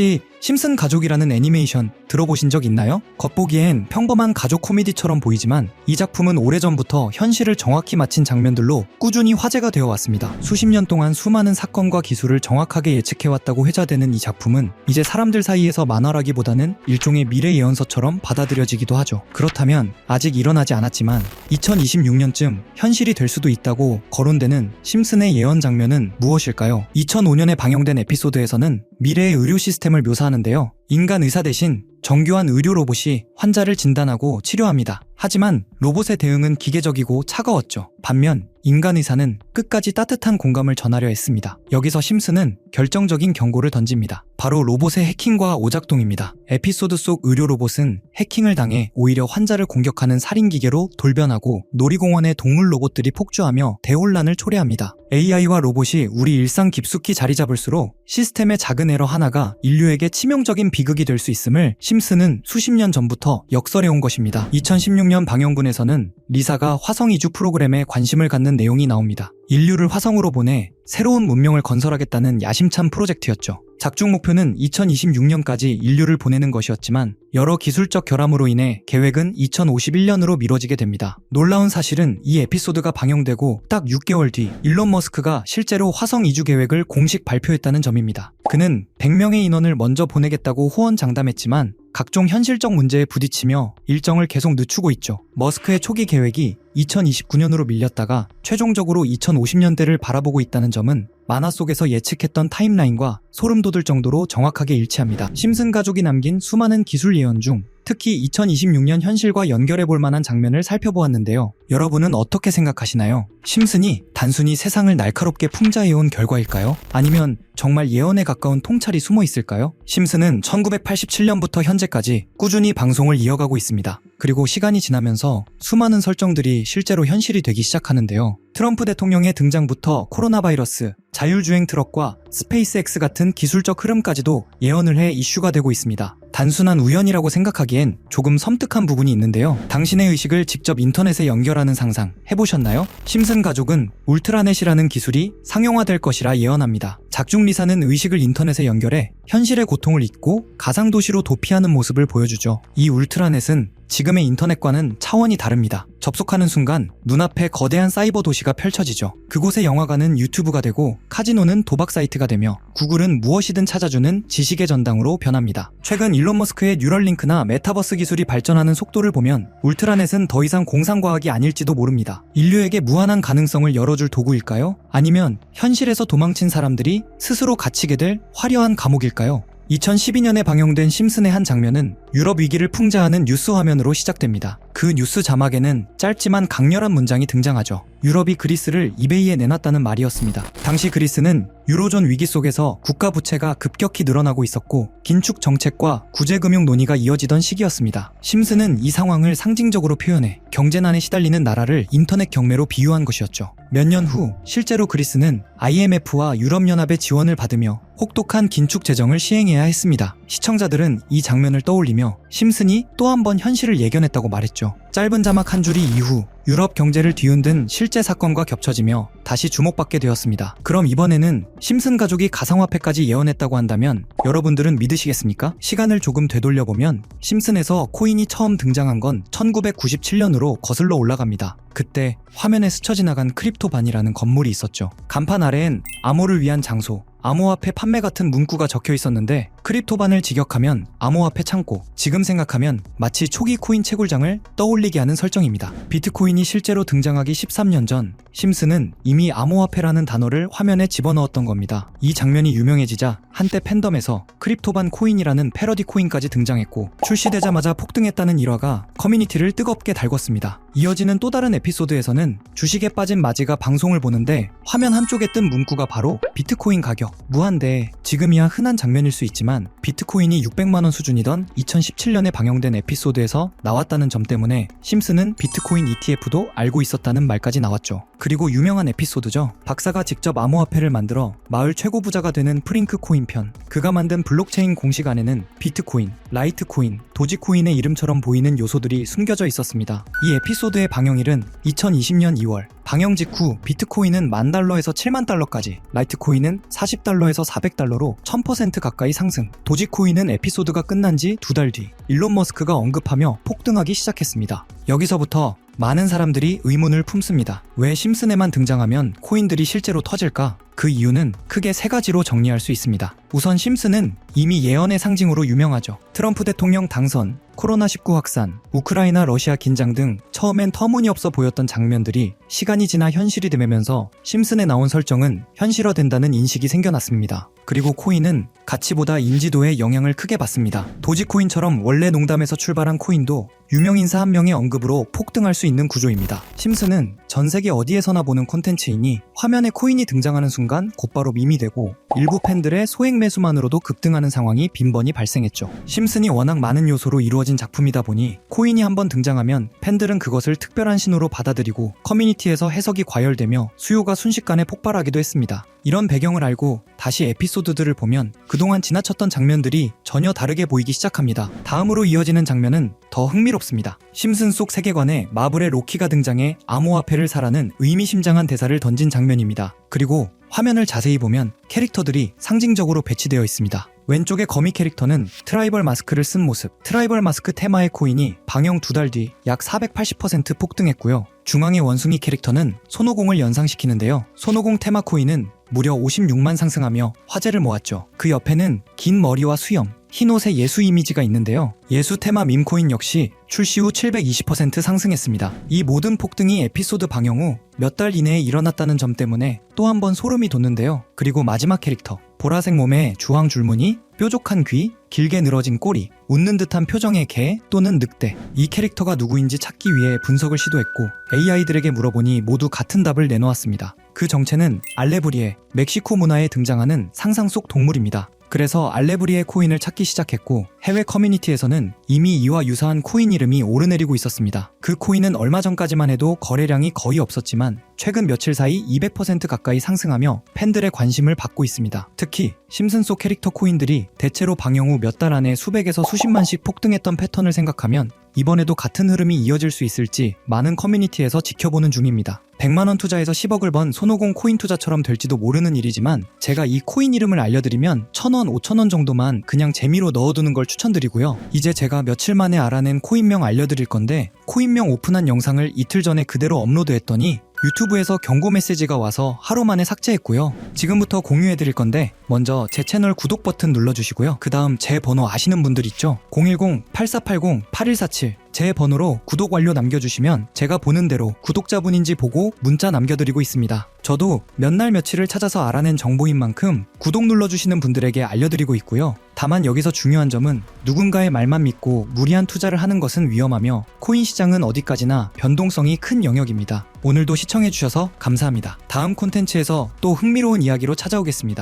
혹시 심슨 가족이라는 애니메이션 들어보신 적 있나요? 겉보기엔 평범한 가족 코미디처럼 보이지만 이 작품은 오래전부터 현실을 정확히 맞힌 장면들로 꾸준히 화제가 되어 왔습니다. 수십 년 동안 수많은 사건과 기술을 정확하게 예측해왔다고 회자되는 이 작품은 이제 사람들 사이에서 만화라기보다는 일종의 미래 예언서처럼 받아들여지기도 하죠. 그렇다면 아직 일어나지 않았지만 2026년쯤 현실이 될 수도 있다고 거론되는 심슨의 예언 장면은 무엇일까요? 2005년에 방영된 에피소드에서는 미래의 의료 시스템을 묘사 하는데요. 인간 의사 대신 정교한 의료 로봇이 환자를 진단하고 치료합니다. 하지만 로봇의 대응은 기계적이고 차가웠죠. 반면 인간 의사는 끝까지 따뜻한 공감을 전하려 했습니다. 여기서 심슨은 결정적인 경고를 던집니다. 바로 로봇의 해킹과 오작동입니다. 에피소드 속 의료 로봇은 해킹을 당해 오히려 환자를 공격하는 살인 기계로 돌변하고 놀이공원의 동물 로봇들이 폭주하며 대혼란을 초래합니다. AI와 로봇이 우리 일상 깊숙이 자리 잡을수록 시스템의 작은 에러 하나가 인류에게 치명적인 비극이 될 수 있음을 심슨은 수십 년 전부터 역설해온 것입니다. 2016년 방영분에서는 리사가 화성 이주 프로그램에 관심을 갖는 내용이 나옵니다. 인류를 화성으로 보내 새로운 문명을 건설하겠다는 야심찬 프로젝트였죠. 작중 목표는 2026년까지 인류를 보내는 것이었지만 여러 기술적 결함으로 인해 계획은 2051년으로 미뤄지게 됩니다. 놀라운 사실은 이 에피소드가 방영되고 딱 6개월 뒤 일론 머스크가 실제로 화성 이주 계획을 공식 발표했다는 점입니다. 그는 100명의 인원을 먼저 보내겠다고 호언장담했지만 각종 현실적 문제에 부딪히며 일정을 계속 늦추고 있죠. 머스크의 초기 계획이 2029년으로 밀렸다가 최종적으로 2050년대를 바라보고 있다는 점은 만화 속에서 예측했던 타임라인과 소름 돋을 정도로 정확하게 일치합니다. 심슨 가족이 남긴 수많은 기술 예언 중 특히 2026년 현실과 연결해 볼 만한 장면을 살펴보았는데요. 여러분은 어떻게 생각하시나요? 심슨이 단순히 세상을 날카롭게 풍자해온 결과일까요? 아니면 정말 예언에 가까운 통찰이 숨어 있을까요? 심슨은 1987년부터 현재까지 꾸준히 방송을 이어가고 있습니다. 그리고 시간이 지나면서 수많은 설정들이 실제로 현실이 되기 시작하는데요. 트럼프 대통령의 등장부터 코로나 바이러스, 자율주행 트럭과 스페이스X 같은 기술적 흐름까지도 예언을 해 이슈가 되고 있습니다. 단순한 우연이라고 생각하기엔 조금 섬뜩한 부분이 있는데요. 당신의 의식을 직접 인터넷에 연결하 는 상상 해보셨나요? 심슨 가족은 울트라넷이라는 기술이 상용화될 것이라 예언합니다. 작중 리사는 의식을 인터넷에 연결해 현실의 고통을 잊고 가상도시로 도피하는 모습을 보여주죠. 이 울트라넷은 지금의 인터넷과는 차원이 다릅니다. 접속하는 순간 눈앞에 거대한 사이버 도시가 펼쳐지죠. 그곳의 영화관은 유튜브가 되고 카지노는 도박 사이트가 되며 구글은 무엇이든 찾아주는 지식의 전당으로 변합니다. 최근 일론 머스크의 뉴럴링크나 메타버스 기술이 발전하는 속도를 보면 울트라넷은 더 이상 공상과학이 아닐지도 모릅니다. 인류에게 무한한 가능성을 열어줄 도구일까요? 아니면 현실에서 도망친 사람들이 스스로 갇히게 될 화려한 감옥일까요? 2012년에 방영된 심슨의 한 장면은 유럽 위기를 풍자하는 뉴스 화면으로 시작됩니다. 그 뉴스 자막에는 짧지만 강렬한 문장이 등장하죠. 유럽이 그리스를 이베이에 내놨다는 말이었습니다. 당시 그리스는 유로존 위기 속에서 국가 부채가 급격히 늘어나고 있었고 긴축 정책과 구제금융 논의가 이어지던 시기였습니다. 심슨은 이 상황을 상징적으로 표현해 경제난에 시달리는 나라를 인터넷 경매로 비유한 것이었죠. 몇 년 후 실제로 그리스는 IMF와 유럽연합의 지원을 받으며 혹독한 긴축 재정을 시행해야 했습니다. 시청자들은 이 장면을 떠올리며 심슨이 또 한 번 현실을 예견했다고 말했죠. 짧은 자막 한 줄이 이후 유럽 경제를 뒤흔든 실제 사건과 겹쳐지며 다시 주목받게 되었습니다. 그럼 이번에는 심슨 가족이 가상화폐까지 예언했다고 한다면 여러분들은 믿으시겠습니까? 시간을 조금 되돌려보면 심슨에서 코인이 처음 등장한 건 1997년으로 거슬러 올라갑니다. 그때 화면에 스쳐 지나간 크립토반이라는 건물이 있었죠. 간판 아래엔 암호를 위한 장소, 암호화폐 판매 같은 문구가 적혀 있었는데 크립토반을 직역하면 암호화폐 창고, 지금 생각하면 마치 초기 코인 채굴장을 떠올리게 하는 설정입니다. 비트코인이 실제로 등장하기 13년 전 심슨은 이미 암호화폐라는 단어를 화면에 집어넣었던 겁니다. 이 장면이 유명해지자 한때 팬덤에서 크립토반 코인이라는 패러디 코인까지 등장했고 출시되자마자 폭등했다는 일화가 커뮤니티를 뜨겁게 달궜습니다. 이어지는 또 다른 에피소드에서는 주식에 빠진 마지가 방송을 보는데 화면 한쪽에 뜬 문구가 바로 비트코인 가격 무한대 지금이야 흔한 장면일 수 있지만 비트코인이 600만원 수준이던 2017년에 방영된 에피소드에서 나왔다는 점 때문에 심슨은 비트코인 ETF도 알고 있었다는 말까지 나왔죠. 그리고 유명한 에피소드죠. 박사가 직접 암호화폐를 만들어 마을 최고 부자가 되는 프링크 코인 편. 그가 만든 블록체인 공식 안에는 비트코인, 라이트코인, 도지코인의 이름처럼 보이는 요소들이 숨겨져 있었습니다. 이 에피소드의 방영일은 2020년 2월. 방영 직후 비트코인은 만 달러에서 7만 달러까지, 라이트코인은 40달러에서 400달러로 1000% 가까이 상승. 도지코인은 에피소드가 끝난 지 두 달 뒤, 일론 머스크가 언급하며 폭등하기 시작했습니다. 여기서부터 많은 사람들이 의문을 품습니다. 왜 심슨에만 등장하면 코인들이 실제로 터질까? 그 이유는 크게 세 가지로 정리할 수 있습니다. 우선 심슨은 이미 예언의 상징으로 유명하죠. 트럼프 대통령 당선, 코로나19 확산, 우크라이나 러시아 긴장 등 처음엔 터무니없어 보였던 장면들이 시간이 지나 현실이 되면서 심슨에 나온 설정은 현실화된다는 인식이 생겨났습니다. 그리고 코인은 가치보다 인지도에 영향을 크게 받습니다. 도지코인처럼 원래 농담에서 출발한 코인도 유명 인사 한 명의 언급으로 폭등할 수 있는 구조입니다. 심슨은 전 세계 어디에서나 보는 콘텐츠이니 화면에 코인이 등장하는 순간 곧바로 밈이 되고 일부 팬들의 소액 매수만으로도 급등하는 상황이 빈번히 발생했죠. 심슨이 워낙 많은 요소로 이루어진 작품이다 보니 코인이 한번 등장하면 팬들은 그것을 특별한 신호로 받아들이고 커뮤니티에서 해석이 과열되며 수요가 순식간에 폭발하기도 했습니다. 이런 배경을 알고 다시 에피소드들을 보면 그동안 지나쳤던 장면들이 전혀 다르게 보이기 시작합니다. 다음으로 이어지는 장면은 더 흥미롭습니다. 심슨 속 세계관에 마블의 로키가 등장해 암호화폐를 사라는 의미심장한 대사를 던진 장면입니다. 그리고 화면을 자세히 보면 캐릭터들이 상징적으로 배치되어 있습니다. 왼쪽의 거미 캐릭터는 트라이벌 마스크를 쓴 모습. 트라이벌 마스크 테마의 코인이 방영 두 달 뒤 약 480% 폭등했고요. 중앙의 원숭이 캐릭터는 손오공을 연상시키는데요. 손오공 테마 코인은 무려 56만 상승하며 화제를 모았죠. 그 옆에는 긴 머리와 수염, 흰 옷의 예수 이미지가 있는데요. 예수 테마 밈코인 역시 출시 후 720% 상승했습니다. 이 모든 폭등이 에피소드 방영 후 몇 달 이내에 일어났다는 점 때문에 또 한 번 소름이 돋는데요. 그리고 마지막 캐릭터. 보라색 몸에 주황 줄무늬, 뾰족한 귀, 길게 늘어진 꼬리, 웃는 듯한 표정의 개 또는 늑대. 이 캐릭터가 누구인지 찾기 위해 분석을 시도했고 AI들에게 물어보니 모두 같은 답을 내놓았습니다. 그 정체는 알레브리에 멕시코 문화에 등장하는 상상 속 동물입니다. 그래서 알레브리의 코인을 찾기 시작했고 해외 커뮤니티에서는 이미 이와 유사한 코인 이름이 오르내리고 있었습니다. 그 코인은 얼마 전까지만 해도 거래량이 거의 없었지만 최근 며칠 사이 200% 가까이 상승하며 팬들의 관심을 받고 있습니다. 특히 심슨 속 캐릭터 코인들이 대체로 방영 후 몇 달 안에 수백에서 수십만씩 폭등했던 패턴을 생각하면 이번에도 같은 흐름이 이어질 수 있을지 많은 커뮤니티에서 지켜보는 중입니다. 100만원 투자해서 10억을 번 손오공 코인 투자처럼 될지도 모르는 일이지만 제가 이 코인 이름을 알려드리면 1000원, 5000원 정도만 그냥 재미로 넣어두는 걸 추천드리고요. 이제 제가 며칠 만에 알아낸 코인명 알려드릴 건데 코인명 오픈한 영상을 이틀 전에 그대로 업로드했더니 유튜브에서 경고 메시지가 와서 하루 만에 삭제했고요. 지금부터 공유해드릴 건데 먼저 제 채널 구독 버튼 눌러주시고요. 그 다음 제 번호 아시는 분들 있죠? 010-8480-8147제 번호로 구독 완료 남겨주시면 제가 보는 대로 구독자분인지 보고 문자 남겨드리고 있습니다. 저도 몇 날 며칠을 찾아서 알아낸 정보인 만큼 구독 눌러주시는 분들에게 알려드리고 있고요. 다만 여기서 중요한 점은 누군가의 말만 믿고 무리한 투자를 하는 것은 위험하며 코인 시장은 어디까지나 변동성이 큰 영역입니다. 오늘도 시청해주셔서 감사합니다. 다음 콘텐츠에서 또 흥미로운 이야기로 찾아오겠습니다.